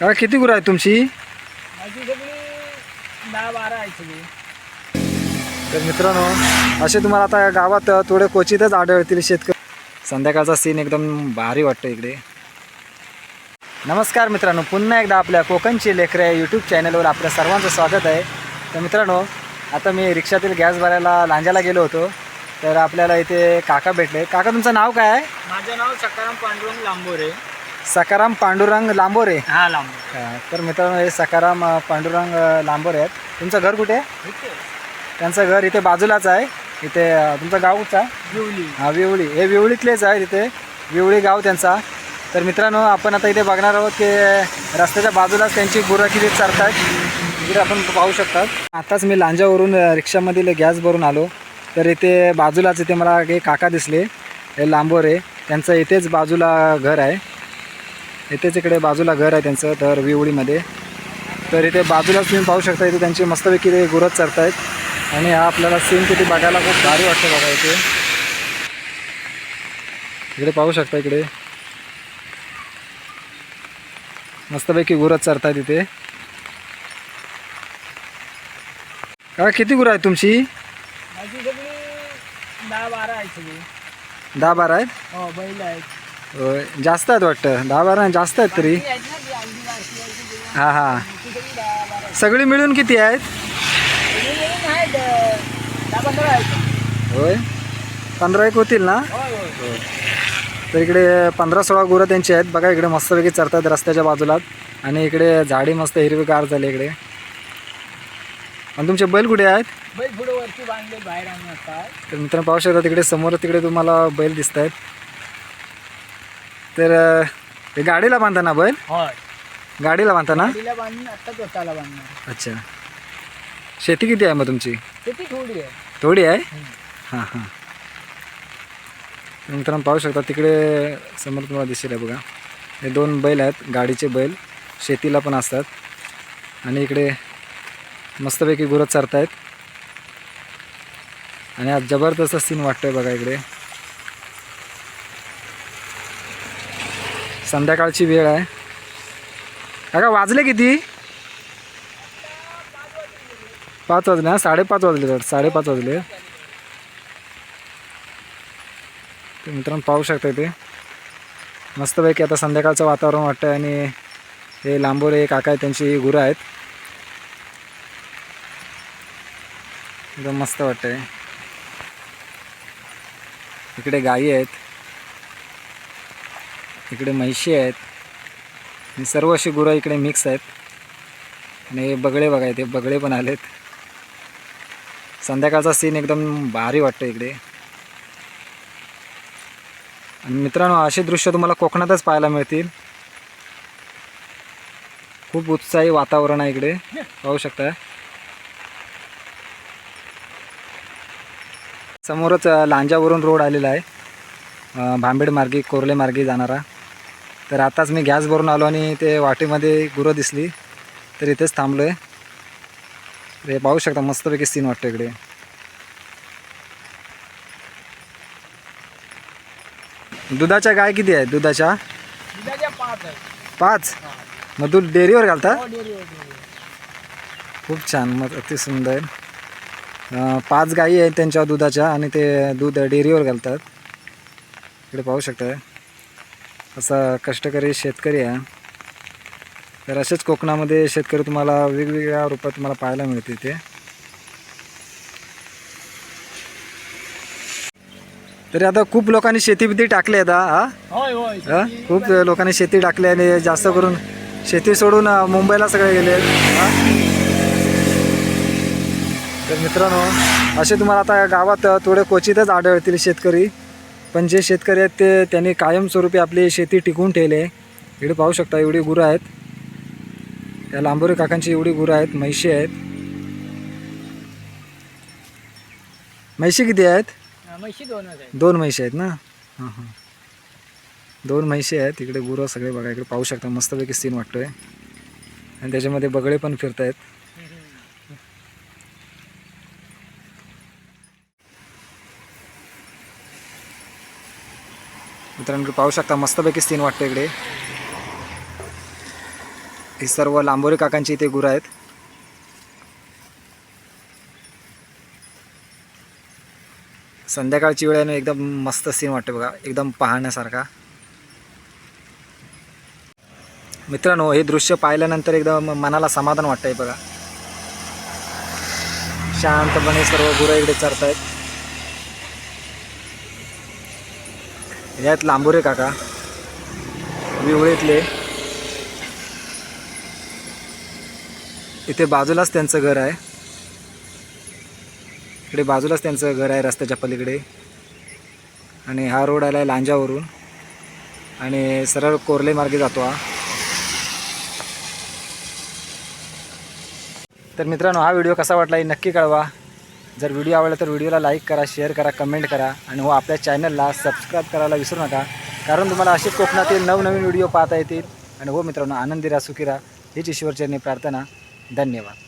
का किती गुरं आहेत तुमची? माझी सगळी दहा बारा आहे सगळी. तर मित्रांनो असे तुम्हाला आता गावात थोडे क्वचितच आढळतील शेतकरी. संध्याकाळचा सीन एकदम भारी वाटतं इकडे. नमस्कार मित्रांनो पुन्हा एकदा आपल्या कोकणची लेकरं या यूट्यूब चॅनलवर आपल्या सर्वांचं स्वागत आहे. तर मित्रांनो आता मी रिक्षातील गॅस भरायला लांजाला गेलो होतो. तर आपल्याला इथे काका भेटले. काका तुमचं नाव काय आहे? माझं नाव सकाराम पांडुरंग लांबोरे. सकाराम पांडुरंग लांबोरे. हा लांबोरे. हा, तर मित्रांनो हे सकाराम अ, पांडुरंग अ, लांबोरे आहेत. तुमचं घर कुठे? आहे त्यांचं घर इथे बाजूलाच आहे. इथे अ, तुमचं गाव कुठचं? आहे? हा विवळी हे विवळीतलेच आहे तिथे विवळी गाव त्यांचा. तर मित्रांनो आपण आता इथे बघणार आहोत की रस्त्याच्या बाजूलाच त्यांची गुरं किती चरतात इकडे आपण पाहू शकतात. आताच मी लांजावरून अ, रिक्षामधील गॅस भरून आलो. तर इथे बाजूलाच इथे मला काही काका दिसले. हे लांबोरे. त्यांचं इथेच बाजूला घर आहे. इथेच इकडे बाजूला घर आहे त्यांचं तर विवळीमध्ये तर इथे बाजूलाच तुम्ही पाहू शकता इथे त्यांची मस्तपैकी ते गुरत चरतायत. आणि हा आपल्याला सीन तिथे बघायला खूप भारी वाटतं बघा इथे. इकडे पाहू शकता इकडे. मस्तपैकी गुरत चरतायत इथे. का किती गुरं आहेत तुमची? दहा बारा आहे सगळी. दहा बारा आहेत? हो बैल आहेत. होय, जास्त आहेत वाटतं? दहा बारा जास्त आहेत तरी. हां हां. सगळी मिळून किती आहेत? होय. पंधरा एक होतील ना? तर इकडे पंधरा सोळा गुरं त्यांची आहेत. बघा इकडे मस्तपैकी चरतात रस्त्याच्या बाजूला. आणि इकडे झाडी मस्त हिरवीगार झाली इकडे. आणि तुमचे बैल कुठे आहेत? बैल पुढे वरती बांधले बाहेर तर मित्रांनो पाहू शकता तिकडे समोर तिकडे तुम्हाला बैल दिसत आहेत तर हे गाडीला बांधता ना बैल? होय. गाडीला बांधता ना? तिला बांधून आता स्वतःला बांधणार. अच्छा. शेती किती आहे मग तुमची? थोडी आहे. थोडी आहे? हां हां. तर मित्रांनो पाहू शकता तिकडे समोर तुम्हाला दिसेल आहे बघा. हे दोन बैल आहेत गाडीचे बैल शेतीला पण असतात. आणि इकडे मस्तपैकी गुरं चरतायत. आणि आज जबरदस्त सीन वाटतोय बघा इकडे. संध्याकाळची वेळ आहे. काका वाजले किती? पाच वाजले ना साडेपाच वाजले वाटतं, साडेपाच वाजले. ते मित्रांनो पाहू शकता ते मस्तपैकी आता संध्याकाळचं वातावरण वाटतं आणि हे लांबोरे काका आहे त्यांची गुरं आहेत. एकदम मस्त वाटतंय. इकडे गायी आहेत. इकडे म्हैशी आहेत. आणि सर्व अशी गुरं इकडे मिक्स आहेत. आणि हे बगळे बघा इथे बगळे पण आलेत. संध्याकाळचा सीन एकदम भारी वाटतं इकडे. आणि मित्रांनो असे दृश्य तुम्हाला कोकणातच पाहायला मिळतील. खूप उत्साही वातावरण आहे इकडे. पाहू शकता. समोरच लांजावरून रोड आलेला आहे. भांबेड मार्गे कोरले मार्गे जाणारा. तर आताच मी गॅस भरून आलो आणि ते वाटेमध्ये गुरं दिसली. तर इथेच थांबलो आहे हे पाहू शकता मस्तपैकी सीन वाटतं इकडे. दुधाच्या गाय किती आहेत? दुधाच्या? पाच मग दूध डेअरीवर घालता? हो खूप छान मग अति सुंदर. पाच गायी आहेत त्यांच्या दुधाच्या आणि ते दूध डेअरीवर घालतात. इकडे पाहू शकता असा कष्टकरी शेतकरी आहे. तर असेच कोकणामध्ये शेतकरी तुम्हाला वेगवेगळ्या रूपात तुम्हाला पाहायला मिळते इथे. तरी आता खूप लोकांनी शेती बिती टाकली आता हा? खूप लोकांनी शेती टाकली आणि जास्त करून शेती सोडून मुंबईला सगळे गेले? तर मित्रांनो असे तुम्हाला आता गावात थोडे क्वचितच आढळतील शेतकरी. पण जे शेतकरी आहेत ते त्यांनी कायमस्वरूपी आपली शेती टिकवून ठेवली आहे. इकडे पाहू शकता एवढी गुरं आहेत. त्या लांबोरे काकांची एवढी गुरं आहेत म्हैशी आहेत. म्हैशी किती आहेत? म्हशी दोनच आहेत. दोन म्हैशी आहेत ना? हां हां. दोन म्हैशी आहेत. इकडे गुरं सगळे बघा इकडे पाहू शकता. मस्तपैकी सीन वाटतोय. आणि त्याच्यामध्ये बगळे पण फिरत आहेत मित्रांनो पाहू शकता मस्तपैकी सीन वाटतं इकडे. ही सर्व लांबोरी काकांची इथे गुरं आहेत. संध्याकाळची वेळ आहे एकदम मस्त सीन वाटते बघा एकदम पाहण्यासारखा. मित्रांनो हे दृश्य पाहिल्यानंतर एकदम मनाला समाधान वाटतंय बघा. शांतपणे सर्व गुरं इकडे चरतायत. यात लांबोरे काका. विवळीतले. इथे बाजूलाच त्यांचं घर आहे. इकडे बाजूलाच त्यांचं घर आहे रस्त्याच्या पलीकडे. आणि हा रोड आला आहे लांजावरून. आणि सरळ कोरले मार्गे जातो हा. तर मित्रांनो हा व्हिडिओ कसा वाटला हे नक्की कळवा. जर व्हिडिओ आवडला तर व्हिडिओला लाईक करा शेअर करा कमेंट करा आणि हो आपल्या चॅनलला सबस्क्राईब करायला विसरू नका. कारण तुम्हाला असेच कोकणातील नवनवीन व्हिडिओ पाहता येतील. आणि हो मित्रांनो आनंदी राहा सुखी राहा. हीच ईश्वरचरणी प्रार्थना. धन्यवाद.